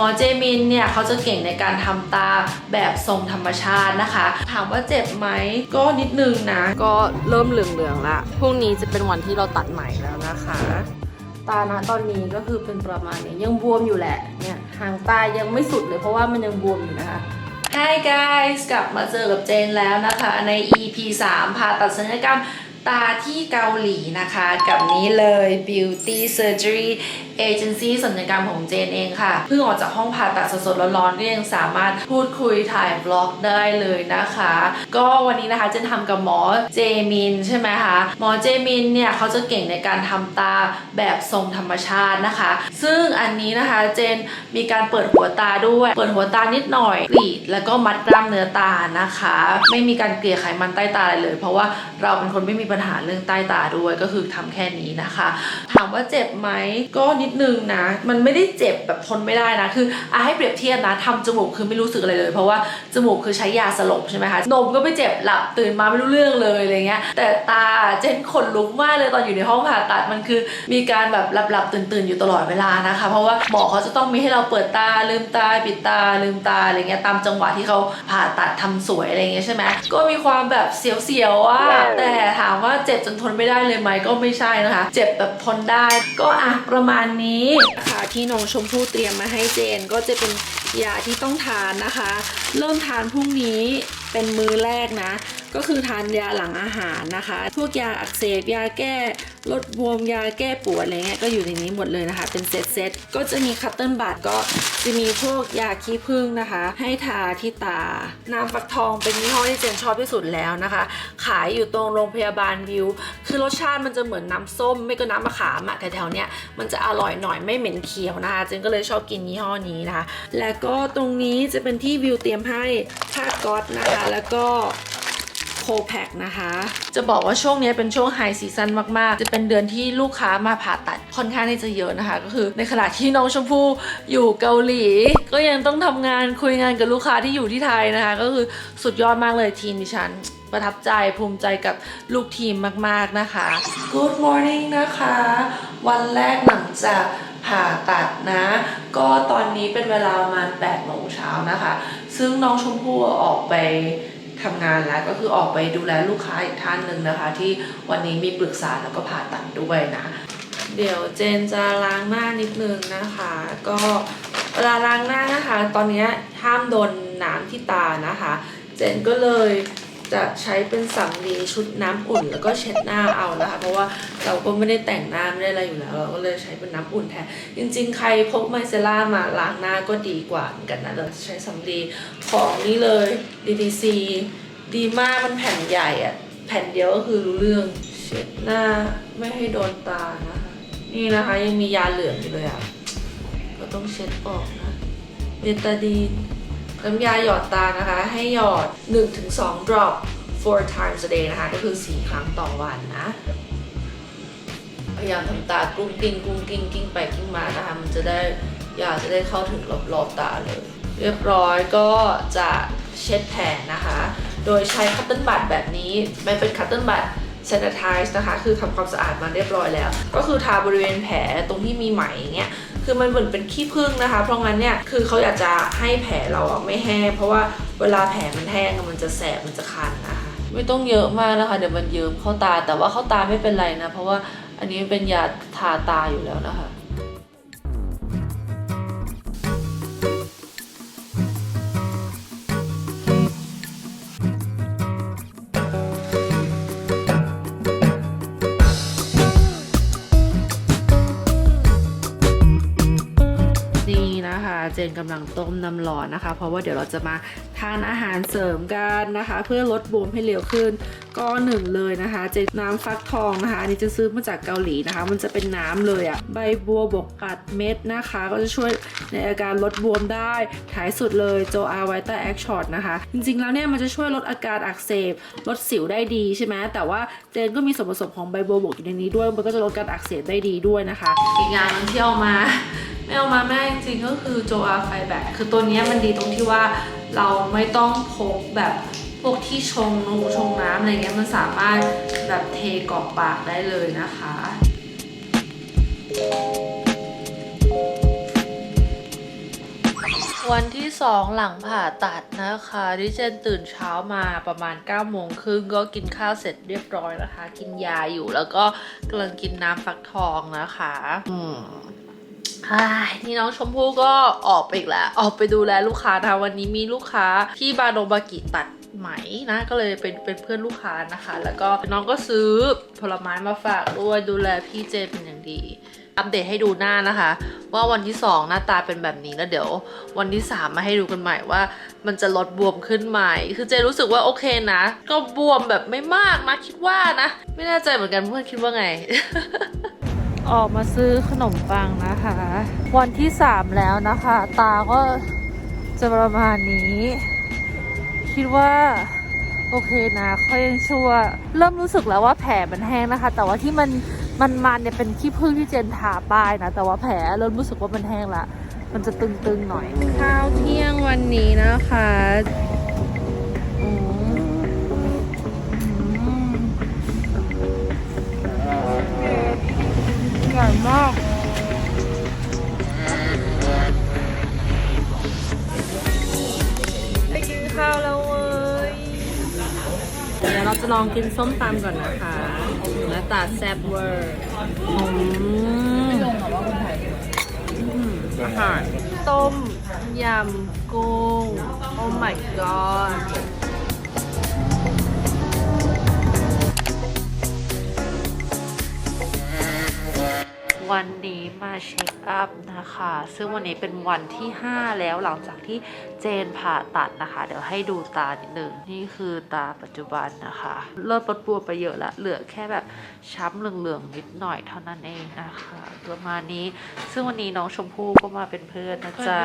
หมอเจมินเนี่ยเขาจะเก่งในการทำตาแบบทรงธรรมชาตินะคะ ถามว่าเจ็บไหมก็นิดนึงนะ ก็เริ่มเหลืองๆละพรุ่งนี้จะเป็นวันที่เราตัดใหม่แล้วนะคะ ตานะตอนนี้ก็คือเป็นประมาณนี้ยังบวมอยู่แหละเนี่ยหางตายังไม่สุดเลยเพราะว่ามันยังบวมอยู่นะคะ Hi guys กลับมาเจอกับเจนแล้วนะคะ ใน EP 3ผ่าตัดศัลยกรรม ตาที่เกาหลีนะคะ กับนี้เลย Beauty Surgery Agency ศัลยกรรมของเจนเองค่ะ เพิ่งออกจากห้องผ่าตัดสดๆร้อนๆก็ยังสามารถพูดคุยถ่ายบล็อกได้เลยนะคะ ก็วันนี้นะคะเจนทำกับหมอเจมินใช่ไหมคะหมอเจมินเนี่ยเขาจะเก่งในการทำตาแบบทรงธรรมชาตินะคะ ซึ่งอันนี้นะคะเจนมีการเปิดหัวตาด้วย เปิดหัวตานิดหน่อยกรีดแล้วก็มัดกล้ามเนื้อตานะคะ ไม่มีการเกลี่ยไขมันใต้ตาอะไรเลย เพราะว่าเราเป็นคนไม่มีปัญหาเรื่องใต้ตาด้วยก็คือทำแค่นี้นะคะ ถามว่าเจ็บไหมก็นิดนึงนะ มันไม่ได้เจ็บแบบทนไม่ได้นะคืออะให้เปรียบเทียบนะทำจมูกคือไม่รู้สึกอะไรเลย เพราะว่าจมูกคือใช้ยาสลบใช่ไหมคะนมก็ไม่เจ็บหลับตื่นมาไม่รู้เรื่องเลยอะไรเงี้ยแต่ตาเจนขนลุกมากเลยตอนอยู่ในห้องผ่าตัดมันคือ มีการแบบหลับหลับตื่นตื่นๆอยู่ตลอดเวลานะคะ เพราะว่าหมอเขาจะต้องมีให้เราเปิดตาลืมตาปิดตาลืมตาอะไรเงี้ยตามจังหวะที่เขาผ่าตัดทำสวยอะไรเงี้ยใช่ไหมก็มีความแบบเสียวๆอะแต่ถามว่าเจ็บจนทนไม่ได้เลยไหมก็ไม่ใช่นะคะ เจ็บแบบทนได้ ก็อะประมาณนี้ค่ะที่น้องชมพู่เตรียมมาให้เจนก็จะเป็นยาที่ต้องทานนะคะ เริ่มทานพรุ่งนี้เป็นมือแรกนะ ก็คือทานยาหลังอาหารนะคะ พวกยาอักเสบยาแก้ลดบวมยาแก้ปวดอะไรเงี้ยก็อยู่ในนี้หมดเลยนะคะ เป็นเซตเซตก็จะมีคัตเติลบัตก็จะมีพวกยาขี้ผึ้งนะคะ ให้ทาที่ตา น้ำฟักทองเป็นยี่ห้อที่เจนชอบที่สุดแล้วนะคะ ขายอยู่ตรงโรงพยาบาลวิว คือรสชาติมันจะเหมือนน้ำส้ม ไม่ก็น้ำมะขามอะแถวๆเนี้ยมันจะอร่อยหน่อยไม่เหม็นเขียวนะคะเจนก็เลยชอบกินยี่ห้อนี้นะคะ แล้วก็ตรงนี้จะเป็นที่วิวเตรียมให้ผ้าก๊อตนะคะแล้วก็โคแพคนะคะ จะบอกว่าช่วงนี้เป็นช่วงไฮซีซันมาก ๆ จะเป็นเดือนที่ลูกค้ามาผ่าตัดค่อนข้างที่จะเยอะนะคะ ก็คือในขณะที่น้องชมพู่อยู่เกาหลี ก็ยังต้องทำงานคุยงานกับลูกค้าที่อยู่ที่ไทยนะคะ ก็คือสุดยอดมากเลยทีมดิฉันประทับใจภูมิใจกับลูกทีมมาก ๆ นะคะ Good morning นะคะ วันแรกหลังจากผ่าตัดนะ ก็ตอนนี้เป็นเวลาประมาณ8โมงเช้านะคะ ซึ่งน้องชมพู่ออกไปทำงานแล้วก็คือออกไปดูแลลูกค้าอีกท่านหนึ่งนะคะ ที่วันนี้มีปรึกษาแล้วก็ผ่าตัดด้วยนะ เดี๋ยวเจนจะล้างหน้านิดนึงนะคะ ก็เวลาล้างหน้านะคะ ตอนนี้ห้ามโดนน้ำที่ตานะคะ เจนก็เลย จะใช้เป็นสำลีชุดน้ำอุ่น แล้วก็เช็ดหน้าเอานะคะ เพราะว่าเราก็ไม่ได้แต่งหน้าไม่ได้อะไรอยู่แล้ว เราก็เลยใช้เป็นน้ำอุ่นแทนจริง ๆ ใครพกไมเซล่ามาล้างหน้าก็ดีกว่าเหมือนกันนะเราจะใช้สำลีของนี่เลย DDC ดีมากมันแผ่นใหญ่อะแผ่นเดียวก็คือรู้เรื่องเช็ดหน้าไม่ให้โดนตานะคะนี่นะคะยังมียาเหลืองอยู่เลยอะก็ต้องเช็ดออกนะเบตาดีน น้ำยาหยอดตานะคะ ให้หยอด 1-2 drop four times a day นะคะ ก็คือ 4 ครั้งต่อวันนะ พยายามทำตากรุ้งกิ้งกรุ้งกิ้งกิ้งไปกิ้งมานะคะ มันจะได้ยาจะได้เข้าถึงรอบๆตาเลย เรียบร้อยก็จะเช็ดแผลนะคะ โดยใช้คัตเติ้ลบัตแบบนี้ มันเป็นคัตเติ้ลบัต sanitize นะคะ คือทำความสะอาดมาเรียบร้อยแล้ว ก็คือทาบริเวณแผลตรงที่มีไหมอย่างเงี้ยคือมันเหมือนเป็นขี้ผึ้งนะคะ เพราะงั้นเนี่ยคือเขาอยากจะให้แผลเราอะไม่แห้งเพราะว่าเวลาแผลมันแห้งมันจะแสบมันจะคันนะคะ ไม่ต้องเยอะมากนะคะ เดี๋ยวมันเยิ้มเข้าตาแต่ว่าเข้าตาไม่เป็นไรนะ เพราะว่าอันนี้เป็นยาทาตาอยู่แล้วนะคะ จนกำลังต้มน้ำร้อนนะคะ เพราะว่าเดี๋ยวเราจะมาทานอาหารเสริมกันนะคะ เพื่อลดบวมให้เร็วขึ้นก็หนึ่งเลยนะคะ เจนน้ำฟักทองนะคะอันนี้จะซื้อมาจากเกาหลีนะคะ มันจะเป็นน้ำเลยอะใบบัวบกกัดเม็ดนะคะ ก็จะช่วยในอาการลดบวมได้ท้ายสุดเลยโจอาไวต้าแอคช็อตนะคะ จริงๆแล้วเนี่ยมันจะช่วยลดอาการอักเสบลดสิวได้ดีใช่ไหมแต่ว่าเจนก็มีส่วนผสมของใบบัวบกอยู่ในนี้ด้วยมันก็จะลดการอักเสบได้ดีด้วยนะคะ อีกอย่างนึงที่เอามา ไม่เอามาแม่จริงๆก็คือโจอาไฟแบคคือตัวเนี้ยมันดีตรงที่ว่าเราไม่ต้องพกแบบพวกที่ชงนมชงน้ำอะไรเงี้ยมันสามารถแบบเทกรอกปากได้เลยนะคะนวันที่สองหลังผ่าตัดนะคะดิเจนตื่นเช้ามาประมาณ9ก้าโมงครึ่งก็กินข้าวเสร็จเรียบร้อยนะคะ กินยาอยู่แล้วก็กำลังกินน้ำฟักทองนะคะ อืมอ้าย นี่น้องชมพู่ก็ออกไปอีกแล้ว ออกไปดูแลลูกค้านะวันนี้มีลูกค้าที่บาโนบากิตัดไหมนะก็เลยเป็นเป็นเพื่อนลูกค้านะคะ แล้วก็น้องก็ซื้อผลไม้มาฝากด้วยดูแลพี่เจนเป็นอย่างดี อัปเดตให้ดูหน้านะคะ ว่าวันที่ 2 หน้าตาเป็นแบบนี้แล้วเดี๋ยว วันที่ 3 มาให้ดูกันใหม่ว่า มันจะลดบวมขึ้นไหมคือเจรู้สึกว่าโอเคนะ ก็บวมแบบไม่มากนะคิดว่านะ ไม่แน่ใจเหมือนกันเพื่อนคิดว่าไง ออกมาซื้อขนมปังนะคะ วันที่3แล้วนะคะ ตาก็จะประมาณนี้ คิดว่าโอเคนะเขายังชั่ว เริ่มรู้สึกแล้วว่าแผลมันแห้งนะคะ แต่ว่าที่มันมันมันเนี่ยเป็นขี้ผึ้งที่เจนทาป้ายนะ แต่ว่าแผลเริ่มรู้สึกว่ามันแห้งละ มันจะตึงๆหน่อย ข้าวเที่ยงวันนี้นะคะ มากไปกินข้าวแล้วเว้ย เดี๋ยวเราจะลองกินส้มตำก่อนนะคะหน้าตาแซ่บเวอร์อืมอาหารต้มยำกุ้ง โอ้ my god วันนี้มาเช็คอัพนะคะ ซึ่งวันนี้เป็นวันที่ 5 แล้วหลังจากที่เจนผ่าตัดนะคะ เดี๋ยวให้ดูตานิดนึงนี่คือตาปัจจุบันนะคะ เริ่มปดบวมไปเยอะแล้วเหลือแค่แบบช้ำเหลืองๆนิดหน่อยเท่านั้นเองนะคะประมาณนี้ ซึ่งวันนี้น้องชมพู่ก็มาเป็นเพื่อนนะจ๊ะ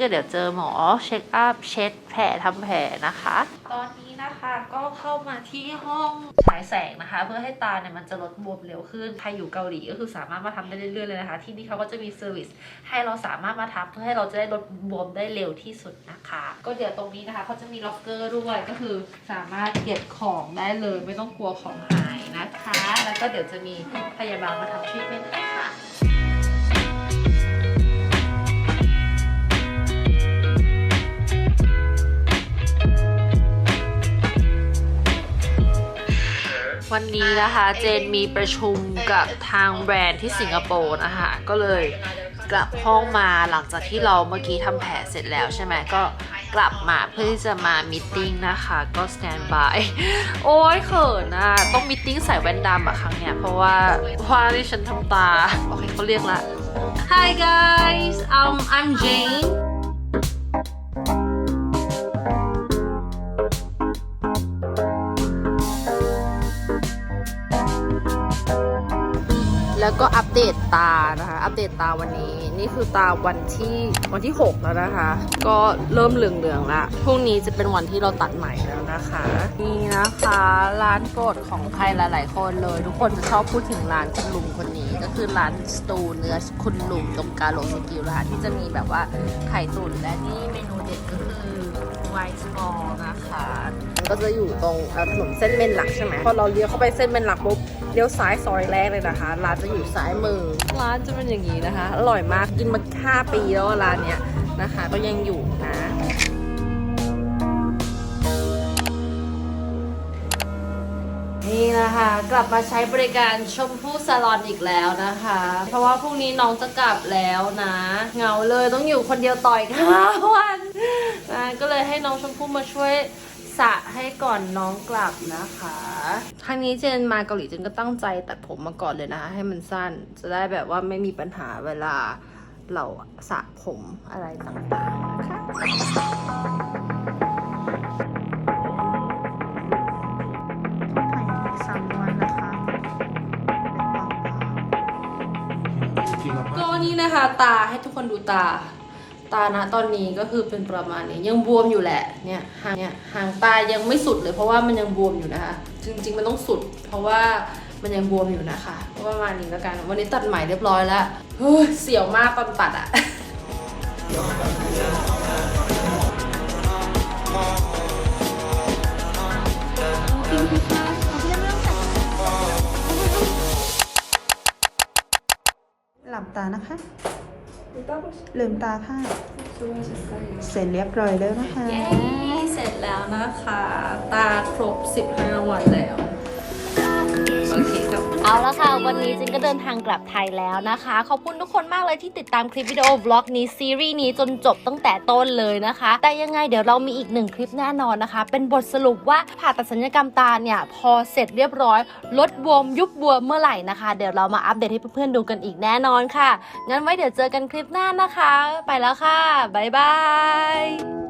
ก็เดี๋ยวเจอหมอเช็คอัพเช็ดแผลทำแผลนะคะ ตอนนี้ นะคะก็เข้ามาที่ห้องฉายแสงนะคะ เพื่อให้ตาเนี่ยมันจะลดบวมเร็วขึ้น ใครอยู่เกาหลีก็คือสามารถมาทำได้เรื่อยๆเลยนะคะ ที่นี่เขาก็จะมีเซอร์วิสให้เราสามารถมาทำเพื่อให้เราจะได้ลดบวมได้เร็วที่สุดนะคะ ก็เดี๋ยวตรงนี้นะคะเขาจะมีล็อกเกอร์ด้วยก็คือสามารถเก็บของได้เลย ไม่ต้องกลัวของหายนะคะ แล้วก็เดี๋ยวจะมีพยาบาลมาทำทรีทเมนต์ วันนี้นะคะเจนมีประชุมกับทางแบรนด์ที่สิงคโปร์นะคะก็เลยกลับห้องมาหลังจากที่เราเมื่อกี้ทำแผลเสร็จแล้วใช่ไหมก็กลับมาเพื่อที่จะมามีตติ้งนะคะก็สแตนบายโอ้ยเขินอะต้องมีตติ้งใส่แว่นดำอะครั้งเนี้ยเพราะว่าว่าที่ฉันทำตา โอเคเขาเรียกละ Hi guys um I'm Jane แล้วก็อัปเดตตานะคะ อัปเดตตาวันนี้ นี่คือตาวันที่วันที่ 6 แล้วนะคะ ก็เริ่มเหลืองๆละพรุ่งนี้จะเป็นวันที่เราตัดใหม่แล้วนะคะ นี่นะคะร้านโปรดของใครหลาย ๆ คนเลย ทุกคนจะชอบพูดถึงร้านคุณลุงคนนี้ ก็คือร้านสตูเนื้อคุณลุงตรงกาโลสกิลนะคะที่จะมีแบบว่าไข่ตุ๋นและนี่เมนูเด็ดก็คื ไวท์สมอลนะคะ มันก็จะอยู่ตรงเอ่อถนนเส้นเมนหลักใช่ไหมพอเราเลี้ยวเข้าไปเส้นเมนหลักปุ๊บเลี้ยวซ้ายซอยแรกเลยนะคะร้านจะอยู่ซ้ายมือ ร้านจะเป็นอย่างนี้นะคะ อร่อยมากกินมา5ปีแล้วอะร้านเนี้ยนะคะ ก็ยังอยู่นะนี่นะคะกลับมาใช้บริการชมพู่ซาลอนอีกแล้วนะคะ เพราะว่าพรุ่งนี้น้องจะกลับแล้วนะ เหงาเลยต้องอยู่คนเดียวต่อยห้าวันนะ ก็เลยให้น้องชมพู่มาช่วยสระให้ก่อนน้องกลับนะคะครั้งนี้เจนมาเกาหลีเจนก็ตั้งใจตัดผมมาก่อนเลยนะคะให้มันสั้น จะได้แบบว่าไม่มีปัญหาเวลาเราสระผมอะไรต่างๆนะคะสามวันนะคะก็นี่นะคะ ตาให้ทุกคนดูตา ตานะตอนนี้ก็คือเป็นประมาณนี้ยังบวมอยู่แหละเนี่ยหางเนี่ยหางตายังไม่สุดเลยเพราะว่ามันยังบวมอยู่นะคะ จริง ๆ มันต้องสุด เพราะว่ามันยังบวมอยู่นะคะประมาณนี้แล้วกัน วันนี้ตัดใหม่เรียบร้อยแล้วเฮ้ยเสียวมากตอนตัดอะหลับตานะคะ ลืมตาค่ะสเสร็จเรียบร้อยแล้วนะคะ เย้ เสร็จแล้วนะคะ ตาครบ 15 วันแล้ว โอเคครับเอาละค่ะ วันนี้จินก็เดินทางกลับไทยแล้วนะคะ ขอบคุณทุกคนมากเลยที่ติดตามคลิปวิดีโอบล็อกนี้ซีรีส์นี้จนจบตั้งแต่ต้นเลยนะคะ แต่ยังไงเดี๋ยวเรามีอีกหนึ่งคลิปแน่นอนนะคะ เป็นบทสรุปว่าผ่าตัดสัญญกรรมตาเนี่ย พอเสร็จเรียบร้อย ลดบวมยุบบวมเมื่อไหร่นะคะ เดี๋ยวเรามาอัปเดตให้เพื่อนๆดูกันอีกแน่นอนค่ะ งั้นไว้เดี๋ยวเจอกันคลิปหน้านะคะ ไปแล้วค่ะบ๊ายบาย